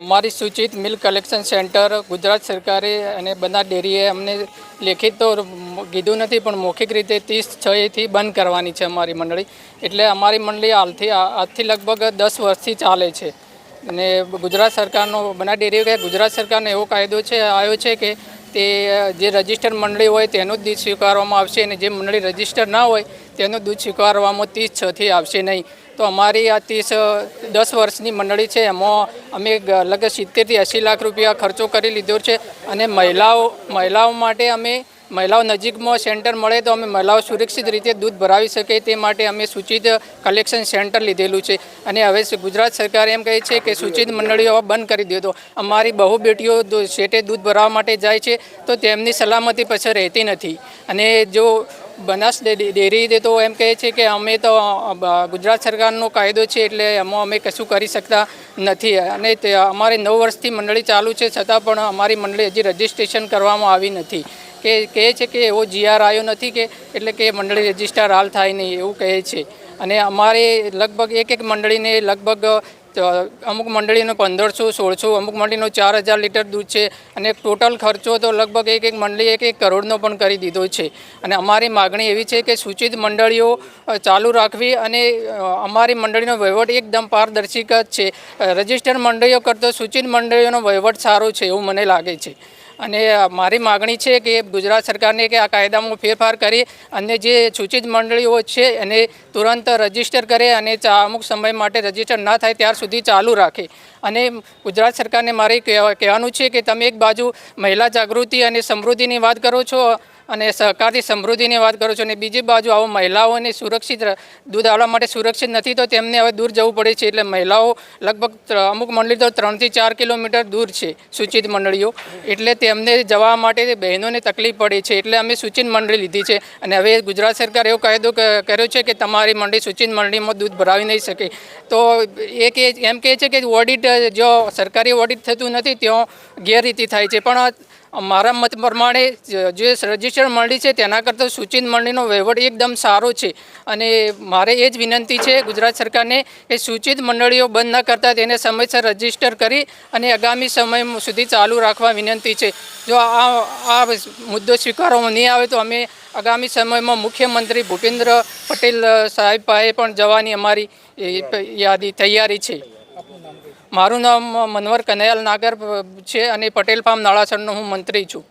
અમારી સૂચિત milk collection centre Gujarat સરકારે અને બધા ડેરીએ અમને લેખિત તો કીધું નથી, પણ મૌખિક રીતે ત્રીસ છ એથી બંધ કરવાની છે અમારી મંડળી. એટલે અમારી મંડળી હાલથી આજથી લગભગ દસ વર્ષથી ચાલે છે. અને ગુજરાત સરકારનો, બના ડેરી ગુજરાત સરકારનો એવો કાયદો છે, આવ્યો છે કે તે, જે રજિસ્ટર મંડળી હોય તેનું જ દૂધ સ્વીકારવામાં આવશે અને જે મંડળી રજિસ્ટર ના હોય તેનું દૂધ સ્વીકારવામાં ત્રીસ છથી આવશે નહીં. તો અમારી આ ત્રીસ દસ વર્ષની મંડળી છે. એમાં અમે લગભગ સિત્તેરથી એંસી લાખ રૂપિયા ખર્ચો કરી લીધો છે અને મહિલાઓ મહિલાઓ માટે અમે મહિલાઓ નજીકમાં સેન્ટર મળે તો અમે મહિલાઓ સુરક્ષિત રીતે દૂધ ભરાવી શકે તે માટે અમે સૂચિત કલેક્શન સેન્ટર લીધેલું છે. અને હવે ગુજરાત સરકાર એમ કહે છે કે સૂચિત મંડળીઓ બંધ કરી દીધો તો અમારી બહુ બેટીઓ શેઠે દૂધ ભરાવવા માટે જાય છે તો તેમની સલામતી પછી રહેતી નથી. અને જો બનાસ ડેરી તે તો એમ કહે છે કે અમે તો ગુજરાત સરકારનો કાયદો છે એટલે એમાં અમે કશું કરી શકતા નથી. અને અમારે નવ વર્ષથી મંડળી ચાલુ છે, છતાં પણ અમારી મંડળી હજી રજીસ્ટ્રેશન કરવામાં આવી નથી. કે કહે છે કે એવો જીઆર આવ્યો નથી કે, એટલે કે મંડળી રજિસ્ટર હાલ થાય નહીં, એવું કહે છે. અને અમારે લગભગ એક એક મંડળીને લગભગ અમુક મંડળીનો પંદરસો, સોળસો, અમુક મંડળીનો ચાર હજાર લીટર દૂધ છે અને ટોટલ ખર્ચો તો લગભગ એક એક મંડળી એક એક કરોડનો પણ કરી દીધો છે. અને અમારી માગણી એવી છે કે સૂચિત મંડળીઓ ચાલુ રાખવી અને અમારી મંડળીનો વહીવટ એકદમ પારદર્શિક જ છે. રજિસ્ટર્ડ રજિસ્ટર મંડળીઓ કરતાં સૂચિત મંડળીઓનો વહીવટ સારો છે એવું મને લાગે છે. અને મારી માગણી છે કે ગુજરાત સરકારને કે આ કાયદામાં ફેરફાર કરી અને જે સૂચિત મંડળીઓ છે એને તુરંત રજિસ્ટર કરે અને અમુક સમય માટે રજિસ્ટર ના થાય ત્યાર સુધી ચાલુ રાખે. અને ગુજરાત સરકારને મારે કહેવા- કહેવાનું છે કે તમે એક બાજુ મહિલા જાગૃતિ અને સમૃદ્ધિની વાત કરો છો અને સહકારથી, સમૃદ્ધિની વાત કરો છો અને બીજી બાજુ આવો મહિલાઓને સુરક્ષિત દૂધ આવવા માટે સુરક્ષિત નથી, તો તેમને હવે દૂર જવું પડે છે. એટલે મહિલાઓ લગભગ અમુક મંડળી તો ત્રણથી ચાર કિલોમીટર દૂર છે, સૂચિત મંડળીઓ. એટલે તેમને જવા માટે બહેનોને તકલીફ પડે છે. એટલે અમે સૂચિત મંડળી લીધી છે. અને હવે ગુજરાત સરકાર એવો કાયદો કર્યો છે કે તમારી મંડળી સૂચિત મંડળીમાં દૂધ ભરાવી નહીં શકે. તો એ કે, એમ કહે છે કે ઓડિટ, જો સરકારી ઓડિટ થતું નથી, ત્યાં ગેરરીતિ થાય છે. પણ મારા મત પ્રમાણે જે રજિસ્ટર મંડળી છે તેના કરતાં સૂચિત મંડળીનો વહીવટ એકદમ સારો છે. અને મારે એ જ વિનંતી છે ગુજરાત સરકારને કે સૂચિત મંડળીઓ બંધ ન કરતા તેને સમયસર રજિસ્ટર કરી અને આગામી સમય સુધી ચાલુ રાખવા વિનંતી છે. જો આ આ મુદ્દો સ્વીકારવામાં નહીં આવે તો અમે આગામી સમયમાં મુખ્યમંત્રી ભૂપેન્દ્ર પટેલ સાહેબ પાસે પણ જવાની અમારી યાદી તૈયારી છે. મારું નામ મનવર કનૈયાલ નાગર છે અને પટેલ ફાર્મ નાળાસરનો હું મંત્રી છું.